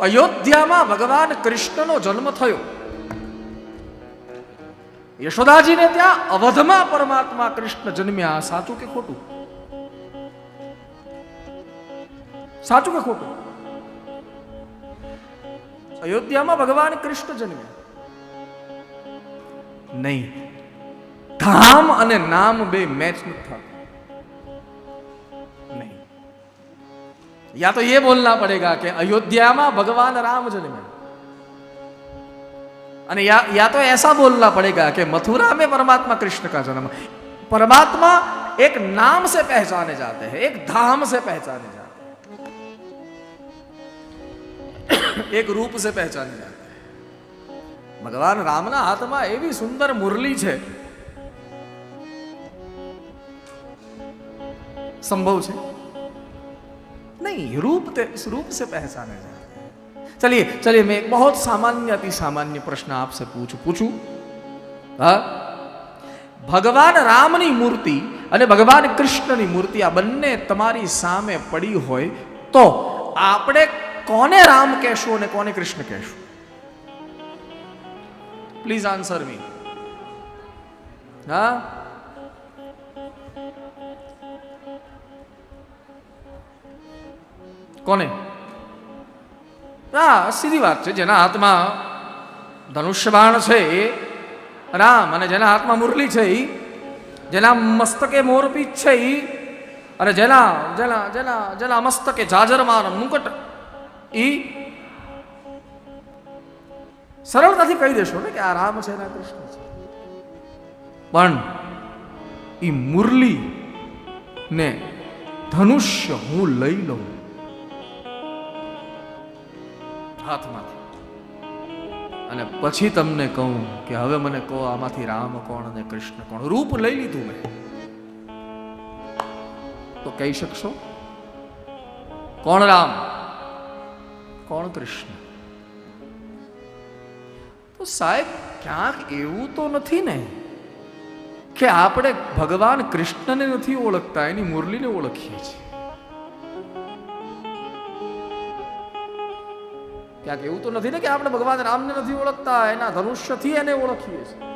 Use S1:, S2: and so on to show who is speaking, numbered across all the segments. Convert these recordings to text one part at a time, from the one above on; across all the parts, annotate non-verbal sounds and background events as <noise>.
S1: અયોધ્યામાં ભગવાન કૃષ્ણનો જન્મ થયો. યશોદાજીને ત્યાં અવધમાં પરમાત્મા કૃષ્ણ જન્મ્યા. સાચું કે ખોટું? સાચું કે ખોટું? અયોધ્યામાં ભગવાન કૃષ્ણ જન્મ્યા. નહીં. ધામ અને નામ બે મેચ નથી થતા. या तो ये बोलना पड़ेगा कि अयोध्या में भगवान राम जन्मे अने या या तो ऐसा बोलना पड़ेगा कि मथुरा में परमात्मा कृष्ण का जन्म परमात्मा एक नाम से पहचाने जाते हैं एक धाम से पहचाने जाते हैं एक रूप से पहचाने जाते हैं ભગવાન રામના હાથમાં એવી સુંદર મુરલી છે संभव છે नहीं रूप ते, रूप से पहचाने जाते हैं चलिए चलिए मैं एक बहुत सामान्य अति सामान्य प्रश्न आपसे पूछूं पूछूं હા ભગવાન રામની મૂર્તિ અને ભગવાન કૃષ્ણની મૂર્તિ આ બંને તમારી સામે પડી હોય તો આપણે કોને રામ કહેશું અને કોને કૃષ્ણ કહેશું પ્લીઝ આન્સર મી હા કોને? આ સીધી વાત છે, જેના હાથમાં ધનુષ્ય બાણ છે, એ રામ અને જેના હાથમાં મુરલી છે એ જેના મસ્તકે મોરપીચ છે એ અને જેના જેના જેના જેના મસ્તકે જાજરમાન મુકટ એ સરળતાથી કહી દેશો ને કે આ રામ છે એના કૃષ્ણ છે. પણ એ મુરલી ને ધનુષ્ય હું લઈ લઉં. હાથમાંથી. અને પછી તમને કહું કે હવે મને કહો આમાંથી રામ કોણ અને કૃષ્ણ કોણ? રૂપ લઈ લીધું મેં. તો કહી શકશો? કોણ રામ? કોણ કૃષ્ણ? તો સાહેબ, ક્યાંક એવું તો નથી ને કે આપણે ભગવાન કૃષ્ણને નથી ઓળખતા, એની મુરલીને ઓળખીએ છીએ. ક્યાંક એવું તો નથી ને કે આપણે ભગવાન રામને નથી ઓળખતા એના ધનુષ્યથી એને ઓળખીએ છીએ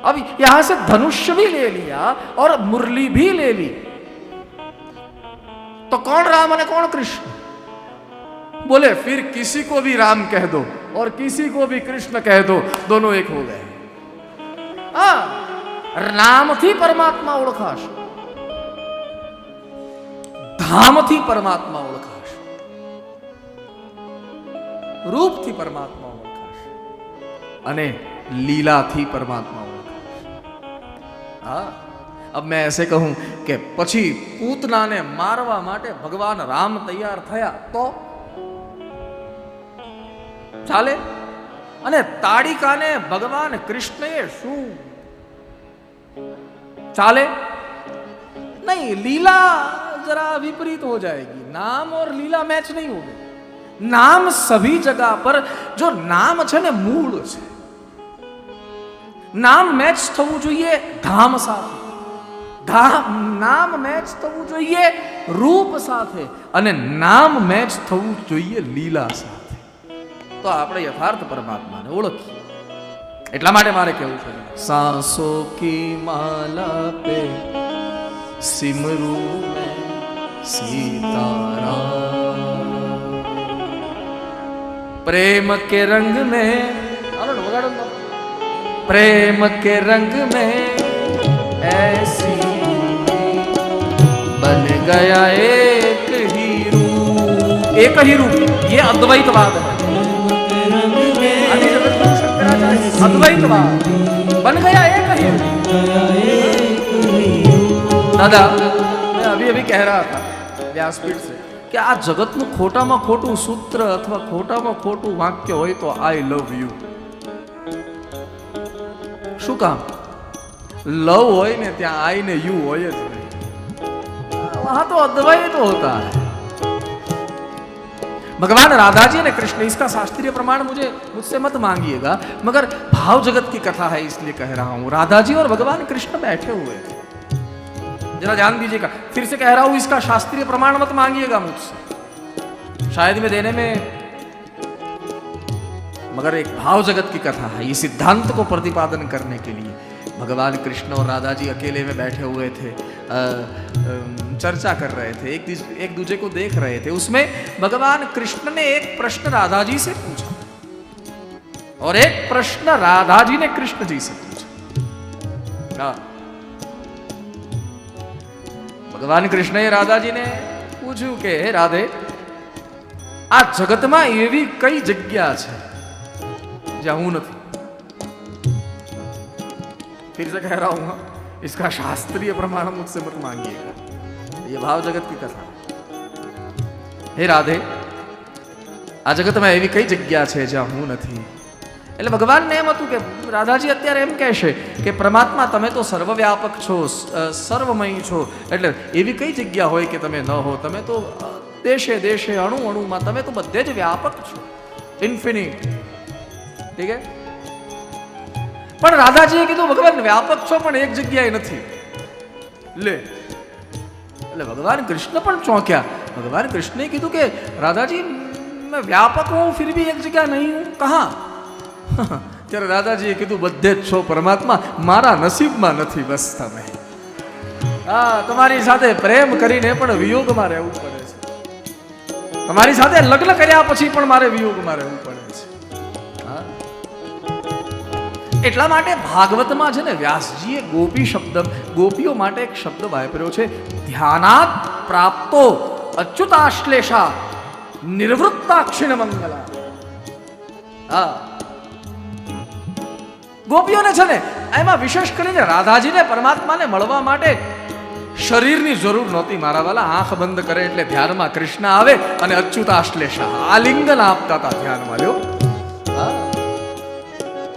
S1: अब यहां से धनुष्य भी ले लिया और मुरली भी ले ली तो कौन राम और कौन कृष्ण बोले फिर किसी को भी राम कह दो और किसी को भी कृष्ण कह दो दोनों एक हो गए હા નામથી પરમાત્મા ઓળખાશે ધામથી પરમાત્મા ઓળખાશે રૂપથી પરમાત્મા ઓળખાશે અને લીલાથી પરમાત્મા ઓળખાશે હા, અબ મેં એસે કહું કે પછી પૂતનાને મારવા માટે ભગવાન રામ તૈયાર થયા તો? ચાલે? અને તાડિકાને ભગવાન કૃષ્ણએ શું? ચાલે? નહીં, લીલા જરા વિપરીત હો જાયગી. નામ ઓર લીલા મેચ નહીં હોગી. નામ સભી જગા પર જો નામ છે ને મૂળ છે. નામ મેચ થવું જોઈએ ધામ સાથે. નામ મેચ થવું જોઈએ રૂપ સાથે અને નામ મેચ થવું જોઈએ લીલા સાથે. તો આપણે યથાર્થ પરમાત્માને ઓળખીએ. એટલા માટે મારે કેવું છે. સાસો કી માલા પે સિમરું સીતારા प्रेम के रंग में। प्रेम के रंग में ऐसी बन गया एक ही रूप। एक ही रूप ये अद्वैतवाद है। अद्वैतवाद। बन गया एक ही दादा मैं अभी अभी कह रहा था व्यासपीठ से। કે આ જગતનું ખોટામાં ખોટું સૂત્ર અથવા ખોટામાં ખોટું વાક્ય હોય તો આઈ લવ યુ શું કામ લવ હોય ને ત્યાં આઈ ને યુ હોય જ નહીં वहां तो अद्वैत होता है भगवान राधा जी ने कृष्ण इसका शास्त्रीय प्रमाण मुझे मुझसे मत मांगिएगा मगर भाव जगत की कथा है इसलिए कह रहा हूं राधा जी और भगवान कृष्ण बैठे हुए थे जरा ध्यान दीजिएगा। फिर से कह रहा हूँ इसका शास्त्रीय प्रमाण मत मांगिएगा मुझसे। शायद मैं देने में मगर एक भाव जगत की कथा है ये सिद्धांत को प्रतिपादन करने के लिए। भगवान कृष्ण और राधा जी अकेले में बैठे हुए थे अ, अ, चर्चा कर रहे थे एक एक दूसरे को देख रहे थे। उसमें भगवान कृष्ण ने एक प्रश्न राधा जी से पूछा। और एक प्रश्न राधा जी ने कृष्ण जी से पूछा। हाँ। ભગવાન કૃષ્ણએ રાધાજીને પૂછ્યું કે હે રાધે આ જગતમાં એવી કઈ જગ્યા છે જ્યાં હું નથી फिर से कह रहा हूं हाँ, इसका शास्त्रीय प्रमाण मुझसे मत मांगिएगा ये भाव जगत की कथा હે રાધે આ જગતમાં એવી કઈ જગ્યા છે જ્યાં હું નથી એટલે ભગવાનને એમ હતું કે, રાધાજી અત્યારે એમ કહેશે કે, પરમાત્મા, તમે તો સર્વવ્યાપક છો સર્વમય છો. એટલે એવી કઈ જગ્યા હોય કે તમે ન હો? તમે તો દેશે દેશે, અણુ, અણુમાં તમે તો બધે જ વ્યાપક છો. ઇન્ફિનિટ ઠીક હે? પણ રાધાજીએ કીધું, ભગવાન, વ્યાપક છો પણ એક જગ્યાએ નથી. લે. એટલે ભગવાન કૃષ્ણ પણ ચોંક્યા. ભગવાન કૃષ્ણે કીધું કે, રાધાજી, મેં વ્યાપક હું ફિર ભી એક જગ્યા નહીં હું કહા? <laughs> ત્યારે દાદાજીએ કીધું, બધે જ છો પરમાત્મા, મારા નસીબમાં નથી બસ તમે. હા, તમારી સાથે પ્રેમ કરીને પણ વિયોગમાં રહેવું પડે છે. તમારી સાથે લગ્ન કર્યા પછી પણ મારે વિયોગમાં રહેવું પડે છે. એટલા માટે ભાગવતમાં છે ને, વ્યાસજીએ ગોપી શબ્દ, ગોપીઓ માટે એક શબ્દ વાપર્યો છે ધ્યાનાત પ્રાપ્તો અચ્યુતાશ્લેષા નિર્વૃત્તાક્ષિણ મંગલા. હા. ગોપીઓને છે ને, એમાં વિશેષ કરીને રાધાજીને પરમાત્માને મળવા માટે શરીરની જરૂર નહોતી. મારા વાલા, આંખ બંધ કરે એટલે ધ્યાનમાં કૃષ્ણ આવે અને અચ્યુતાશ્લેષા આલિંગન આપતા હતા ધ્યાનમાં, લ્યો.